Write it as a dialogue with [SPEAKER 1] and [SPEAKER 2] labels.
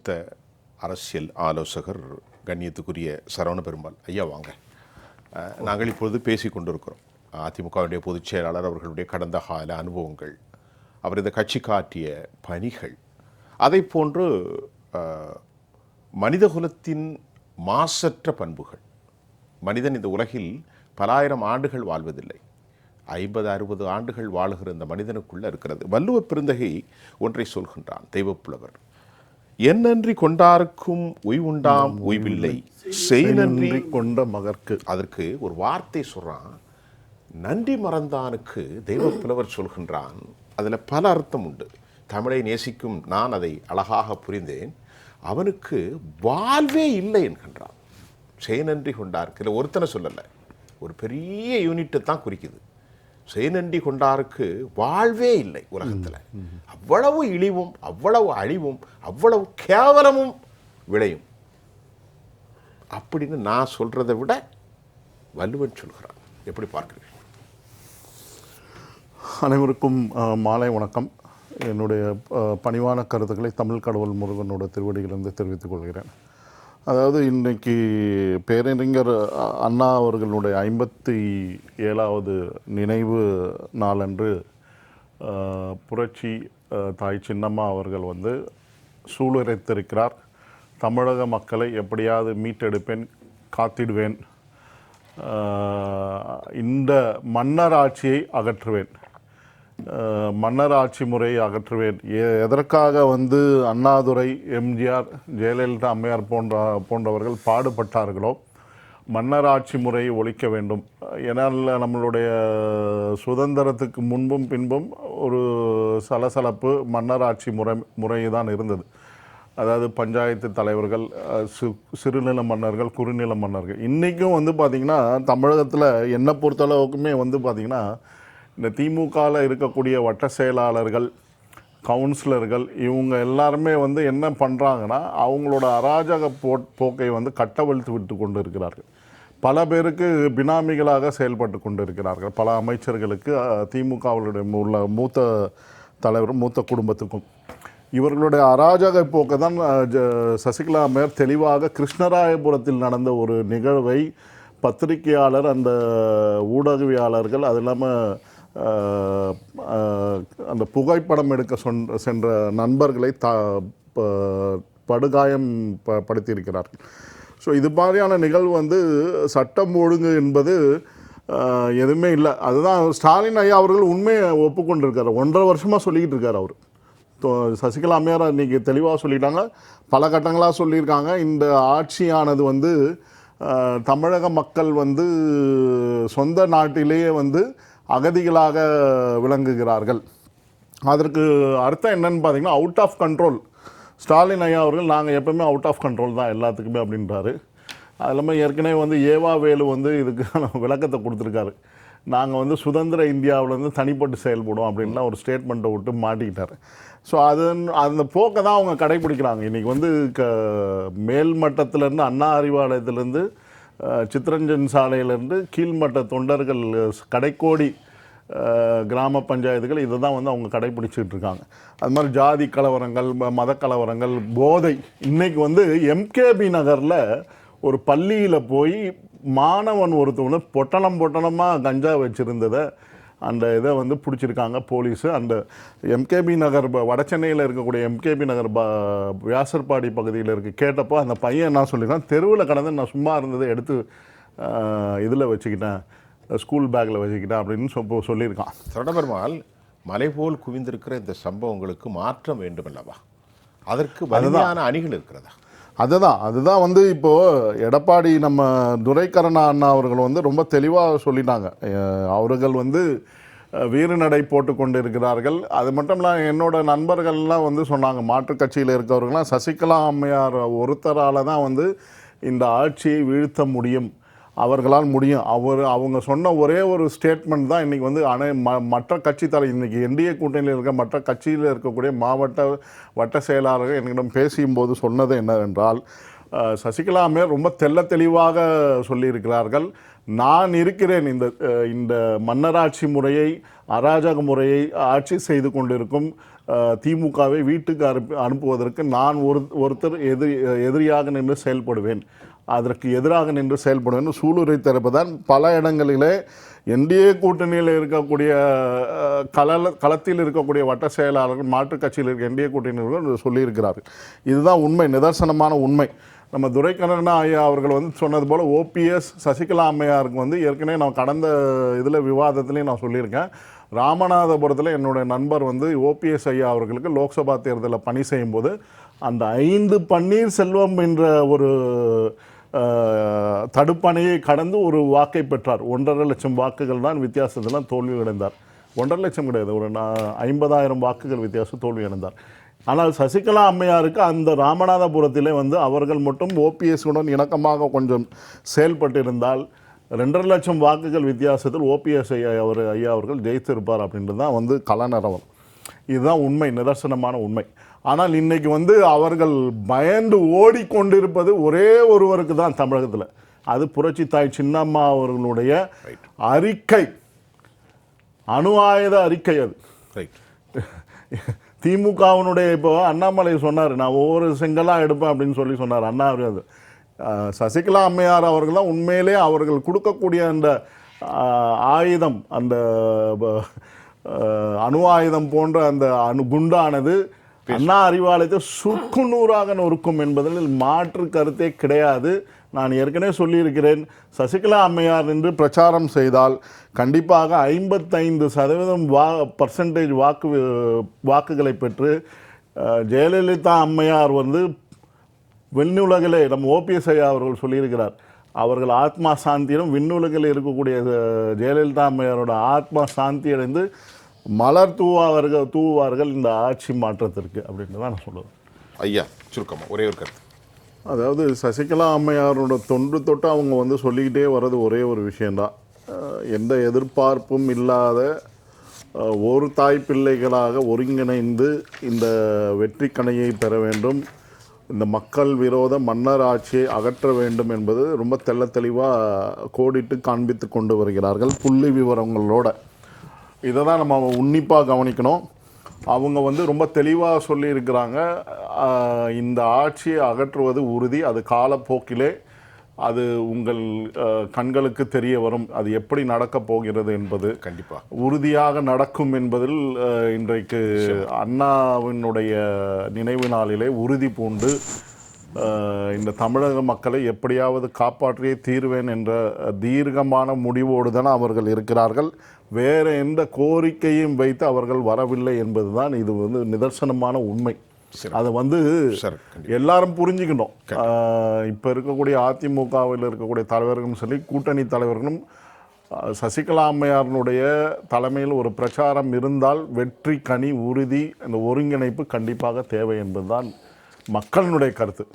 [SPEAKER 1] மூத்த அரசியல் ஆலோசகர் கண்ணியத்துக்குரிய சரவண பெருமாள் ஐயா வாங்க. நாங்கள் இப்பொழுது பேசி கொண்டிருக்கிறோம். அதிமுகவுடைய பொதுச் செயலாளர் அவர்களுடைய கடந்த கால அனுபவங்கள் அவர் இந்த கட்சி காட்டிய பணிகள் அதை போன்று மனிதகுலத்தின் மாசற்ற பண்புகள். மனிதன் இந்த உலகில் பலாயிரம் ஆண்டுகள் வாழ்வதில்லை. ஐம்பது அறுபது ஆண்டுகள் வாழுகிற இந்த மனிதனுக்குள்ள இருக்கிறது. வள்ளுவ பெருந்தகை ஒன்றை சொல்கின்றான் தெய்வப்புலவர். என்னன்றி கொண்டாருக்கும் உய்வுண்டாம் உய்வில்லை. செய் நன்றி.
[SPEAKER 2] நன்றி கொண்ட மகற்கு.
[SPEAKER 1] அதற்கு ஒரு வார்த்தை சொல்றான். நன்றி மறந்தானுக்கு தெய்வப்புலவர் சொல்கின்றான். அதுல பல அர்த்தம் உண்டு. தமிழை நேசிக்கும் நான் அதை அழகாக புரிந்தேன். அவனுக்கு வாழ்வே இல்லை என்கின்றான். செய் நன்றி கொண்டாருக்கு. இல்லை ஒருத்தனை சொல்லலை. ஒரு பெரிய யூனிட்டை தான் குறிக்குது. செய் நன்றி கொண்டாருக்கு வாழ்வே இல்லை உலகத்துல. அவ்வளவு இழிவும் அவ்வளவு அழிவும் அவ்வளவு கேவலமும் விளையும். அப்படின்னு நான் சொல்றதை விட வள்ளுவன் சொல்கிறான். எப்படி பார்க்கிறீர்கள்?
[SPEAKER 2] அனைவருக்கும் மாலை வணக்கம். என்னுடைய பணிவான கருத்துக்களை தமிழ் கடவுள் முருகனோட திருவடியிலிருந்து தெரிவித்துக் கொள்கிறேன். அதாவது இன்னைக்கு பேரறிஞர் அண்ணா அவர்களுடைய ஐம்பத்தி ஏழாவது நினைவு நாளன்று புரட்சி தாய் சின்னம்மா அவர்கள் வந்து சூளுரைத்திருக்கிறார். தமிழக மக்களை எப்படியாவது மீட்டெடுப்பேன் காத்திடுவேன். இந்த மன்னர் ஆட்சியை அகற்றுவேன். மன்னர் ஆட்சி முறையை அகற்றுவேன். எ- எதற்காக வந்து அண்ணாதுரை எம்ஜிஆர் ஜெயலலிதா அம்மையார் போன்ற போன்றவர்கள் பாடுபட்டார்களோ மன்னர் ஆட்சி முறையை ஒழிக்க வேண்டும். ஏன்னால் நம்மளுடைய சுதந்திரத்துக்கு முன்பும் பின்பும் ஒரு சலசலப்பு மன்னர் ஆட்சி முறை முறை தான் இருந்தது. அதாவது பஞ்சாயத்து தலைவர்கள் சு சிறுநில மன்னர்கள் குறுநில மன்னர்கள். இன்றைக்கும் வந்து பார்த்திங்கன்னா தமிழகத்தில் என்னை பொறுத்தளவுக்குமே வந்து பார்த்திங்கன்னா இந்த திமுகவில் இருக்கக்கூடிய வட்ட செயலாளர்கள் கவுன்சிலர்கள் இவங்க எல்லாருமே வந்து என்ன பண்ணுறாங்கன்னா அவங்களோட அராஜக போ போக்கை வந்து கட்டவிழ்த்து விட்டு கொண்டு இருக்கிறார்கள் பல பேருக்கு பினாமிகளாக செயல்பட்டு கொண்டு இருக்கிறார்கள் பல அமைச்சர்களுக்கு திமுகவுடைய உள்ள மூத்த தலைவரும் மூத்த குடும்பத்துக்கும். இவர்களுடைய அராஜக போக்கை தான் ஜ- சசிகலா மேயர் தெளிவாக கிருஷ்ணராயபுரத்தில் நடந்த ஒரு நிகழ்வை பத்திரிகையாளர் அந்த ஊடகவியாளர்கள் அது இல்லாமல் அந்த புகைப்படம் எடுக்க சொன் சென்ற நண்பர்களை த படுகாயம் ப படுத்தியிருக்கிறார்கள் ஸோ இது மாதிரியான நிகழ்வு வந்து சட்டம் ஒழுங்கு என்பது எதுவுமே இல்லை. அதுதான் ஸ்டாலின் ஐயா அவர்கள் உண்மையை ஒப்புக்கொண்டிருக்கார். ஒன்றரை வருஷமாக சொல்லிக்கிட்டு இருக்கார் அவர். சசிகலா அம்மையார் இன்றைக்கி தெளிவாக சொல்லிட்டாங்க. பல கட்டங்களாக சொல்லியிருக்காங்க. இந்த ஆட்சியானது வந்து தமிழக மக்கள் வந்து சொந்த நாட்டிலேயே வந்து அகதிகளாக விளங்குகிறார்கள். அதற்கு அர்த்தம் என்னன்னு பார்த்தீங்கன்னா அவுட் ஆஃப் கண்ட்ரோல் ஸ்டாலின் ஐயா அவர்கள் நாங்கள் எப்பவுமே அவுட் ஆஃப் கண்ட்ரோல் தான் எல்லாத்துக்குமே அப்படின்றாரு. அது இல்லாமல் ஏற்கனவே வந்து ஏவா வேலு வந்து இதுக்கான விளக்கத்தை கொடுத்துருக்காரு. நாங்கள் வந்து சுதந்திர இந்தியாவிலேருந்து தனிப்பட்டு செயல்படும் அப்படின்லாம் ஒரு ஸ்டேட்மெண்ட்டை விட்டு மாட்டிக்கிட்டார். ஸோ அது அந்த போக்கை தான் அவங்க கடைபிடிக்கிறாங்க. இன்றைக்கி வந்து க மேல்மட்டத்திலேருந்து அண்ணா அறிவாலயத்திலேருந்து அஹ், சித்ரஞ்சன் சாலையிலேருந்து கீழ்மட்ட தொண்டர்கள் கடைக்கோடி கிராம பஞ்சாயத்துகள் இதை தான் வந்து அவங்க கடைபிடிச்சிட்டு இருக்காங்க. அது மாதிரி ஜாதி கலவரங்கள் மத கலவரங்கள் போதை. இன்றைக்கி வந்து எம்கேபி நகரில் ஒரு பள்ளியில் போய் மாணவன் ஒருத்தவங்க பொட்டலம் பொட்டலமாக கஞ்சா வச்சுருந்ததை அந்த இதை வந்து பிடிச்சிருக்காங்க போலீஸு. அந்த எம்கேபி நகர் ப- வடசென்னையில் இருக்கக்கூடிய எம்கேபி நகர் ப வியாசர்பாடி பகுதியில் இருக்க. கேட்டப்போ அந்த பையன் என்ன சொல்லியிருக்கான்? தெருவில் கடந்து நான் சும்மா இருந்ததை எடுத்து இதில் வச்சுக்கிட்டேன். ஸ்கூல் பேக்கில் வச்சுக்கிட்டேன் அப்படின்னு சொ சொல்லியிருக்கான்.
[SPEAKER 1] சரணபெருமாள் மலை போல் குவிந்திருக்கிற இந்த சம்பவங்களுக்கு மாற்றம் வேண்டும் அல்லவா அதற்கு வலிமையான அணிகள் இருக்கிறதா?
[SPEAKER 2] அதுதான் அதுதான் வந்து இப்போது எடப்பாடி நம்ம துரைக்கரணா அண்ணா அவர்கள் வந்து ரொம்ப தெளிவாக சொல்லிட்டாங்க. அவர்கள் வந்து வீறுநடை போட்டு கொண்டு இருக்கிறார்கள் அது மட்டும் இல்லாமல் என்னோட நண்பர்கள்லாம் வந்து சொன்னாங்க மாற்றுக் கட்சியில் இருக்கவர்கள்லாம் சசிகலா அம்மையார் ஒருத்தரால் தான் வந்து இந்த ஆட்சியை வீழ்த்த முடியும். அவர்களால் முடியும். அவர் அவங்க சொன்ன ஒரே ஒரு ஸ்டேட்மெண்ட் தான் இன்றைக்கி வந்து அனை ம மற்ற கட்சி தலை இன்றைக்கி என்டிஏ கூட்டணியில் இருக்க மற்ற கட்சியில் இருக்கக்கூடிய மாவட்ட வட்ட செயலாளர்கள் என்னிடம் பேசியும்போது சொன்னது என்னவென்றால் சசிகலாமே சசிகலா ரொம்ப தெள்ள தெளிவாக சொல்லியிருக்கிறார்கள். நான் இருக்கிறேன் இந்த இந்த மன்னராட்சி முறையை அராஜக முறையை ஆட்சி செய்து கொண்டிருக்கும் திமுகவை வீட்டுக்கு அனுப்பு அனுப்புவதற்கு நான் ஒரு ஒருத்தர் எதிரி எதிரியாக நின்று செயல்படுவேன். அதற்கு எதிராக நின்று செயல்படுவேன் சூளுரை தரப்புதான் பல இடங்களிலே என்டிஏ கூட்டணியில் இருக்கக்கூடிய கலல களத்தில் இருக்கக்கூடிய வட்ட செயலாளர்கள் மாற்றுக் கட்சியில் இருக்க என்டிஏ கூட்டணியினர்கள் சொல்லியிருக்கிறார்கள். இதுதான் உண்மை நிதர்சனமான உண்மை. நம்ம துரைக்கண்ணன் ஐயா அவர்கள் வந்து சொன்னது போல் ஓபிஎஸ் சசிகலா அம்மையாருக்கு வந்து ஏற்கனவே நான் கடந்த இதில் விவாதத்துலேயும் நான் சொல்லியிருக்கேன். ராமநாதபுரத்தில் என்னுடைய நண்பர் வந்து ஓபிஎஸ் ஐயா அவர்களுக்கு லோக்சபா தேர்தலில் பணி செய்யும்போது அந்த ஐந்து பன்னீர்செல்வம் என்ற ஒரு தடுப்பணையை கடந்து ஒரு வாக்கை பெற்றார். ஒன்றரை லட்சம் வாக்குகள் தான் வித்தியாசத்தில் தோல்வி அடைந்தார். ஒன்றரை லட்சம் கிடையாது. ஒரு நா- ஐம்பதாயிரம் வாக்குகள் வித்தியாசம் தோல்வி அடைந்தார். ஆனால் சசிகலா அம்மையாருக்கு அந்த ராமநாதபுரத்திலே வந்து அவர்கள் மட்டும் ஓபிஎஸ்டன் இணக்கமாக கொஞ்சம் செயல்பட்டிருந்தால் ரெண்டரை லட்சம் வாக்குகள் வித்தியாசத்தில் ஓபிஎஸ் ஐயா அவர் ஐயா அவர்கள் ஜெயித்திருப்பார் அப்படின்றது தான் வந்து கலநரவம் இதுதான் உண்மை நிதர்சனமான உண்மை. ஆனால் இன்னைக்கு வந்து அவர்கள் பயந்து ஓடிக்கொண்டிருப்பது ஒரே ஒருவருக்கு தான் தமிழகத்தில். அது புரட்சி தாய் சின்னம்மா அவர்களுடைய அறிக்கை. அணு ஆயுத அறிக்கை அது. திமுகவினுடைய இப்போ அண்ணாமலை சொன்னார் நான் ஒவ்வொரு செங்கலாக எடுப்பேன் அப்படின்னு சொல்லி சொன்னார். அண்ணா அவர் அது. சசிகலா அம்மையார் அவர்கள் தான் உண்மையிலே அவர்கள் கொடுக்கக்கூடிய அந்த ஆயுதம் அந்த அணு ஆயுதம் போன்ற அந்த அணு குண்டானது அண்ணா அறிவாலயத்தை சுக்குநூறாக நொறுக்கும் என்பதில் மாற்று கருத்தே கிடையாது. நான் ஏற்கனவே சொல்லியிருக்கிறேன். சசிகலா அம்மையார் என்று பிரச்சாரம் செய்தால் கண்டிப்பாக ஐம்பத்தைந்து சதவீதம் வா பர்சன்டேஜ் வாக்கு வாக்குகளை பெற்று ஜெயலலிதா அம்மையார் வந்து விண்ணுலகிலே நம்ம ஓபிஎஸ் ஐயா அவர்கள் சொல்லியிருக்கிறார். அவர்கள் ஆத்மா சாந்தியிலும் விண்ணுலகில் இருக்கக்கூடிய ஜெயலலிதா அம்மையாரோட ஆத்மா சாந்தி அடைந்து மலர் தூவார்கள் தூவார்கள் இந்த ஆட்சி மாற்றத்திற்கு அப்படின்னு தான் நான் சொல்லுவேன்.
[SPEAKER 1] ஐயா சுருக்கமா ஒரே ஒரு கருத்து.
[SPEAKER 2] அதாவது சசிகலா அம்மையாரோட தொன்று தொட்டு அவங்க வந்து சொல்லிக்கிட்டே வர்றது ஒரே ஒரு விஷயந்தான் எந்த எதிர்பார்ப்பும் இல்லாத ஒரு தாய் பிள்ளைகளாக ஒருங்கிணைந்து இந்த வெற்றி கணையை பெற வேண்டும். இந்த மக்கள் விரோத மன்னர் ஆட்சியை அகற்ற வேண்டும் என்பது ரொம்ப தெள்ள தெளிவாக கோடிட்டு காண்பித்து கொண்டு வருகிறார்கள். புள்ளி விவரங்களோட. இதை தான் நம்ம உன்னிப்பாக கவனிக்கணும். அவங்க வந்து ரொம்ப தெளிவாக சொல்லியிருக்கிறாங்க. இந்த ஆட்சியை அகற்றுவது உறுதி. அது காலப்போக்கிலே அது உங்கள் கண்களுக்கு தெரிய வரும். அது எப்படி நடக்கப் போகிறது என்பது
[SPEAKER 1] கண்டிப்பா.
[SPEAKER 2] உறுதியாக நடக்கும் என்பதில் இன்றைக்கு அண்ணாவினுடைய நினைவு நாளிலே உறுதி பூண்டு இந்த தமிழக மக்களை எப்படியாவது காப்பாற்றியே தீர்வேன் என்ற தீர்க்கமான முடிவோடு தான் அவர்கள் இருக்கிறார்கள். வேறு எந்த கோரிக்கையும் வைத்து அவர்கள் வரவில்லை என்பதுதான் இது வந்து நிதர்சனமான உண்மை. அதை வந்து எல்லாரும் புரிஞ்சுக்கணும். இப்ப இருக்கக்கூடிய அதிமுகவில் இருக்கக்கூடிய தலைவர்களும் சரி கூட்டணி தலைவர்களும் சசிகலா அம்மையாரினுடைய தலைமையில் ஒரு பிரச்சாரம் இருந்தால் வெற்றி கனி உறுதி அந்த ஒருங்கிணைப்பு கண்டிப்பாக தேவை என்பதுதான் மக்களினுடைய கருத்து.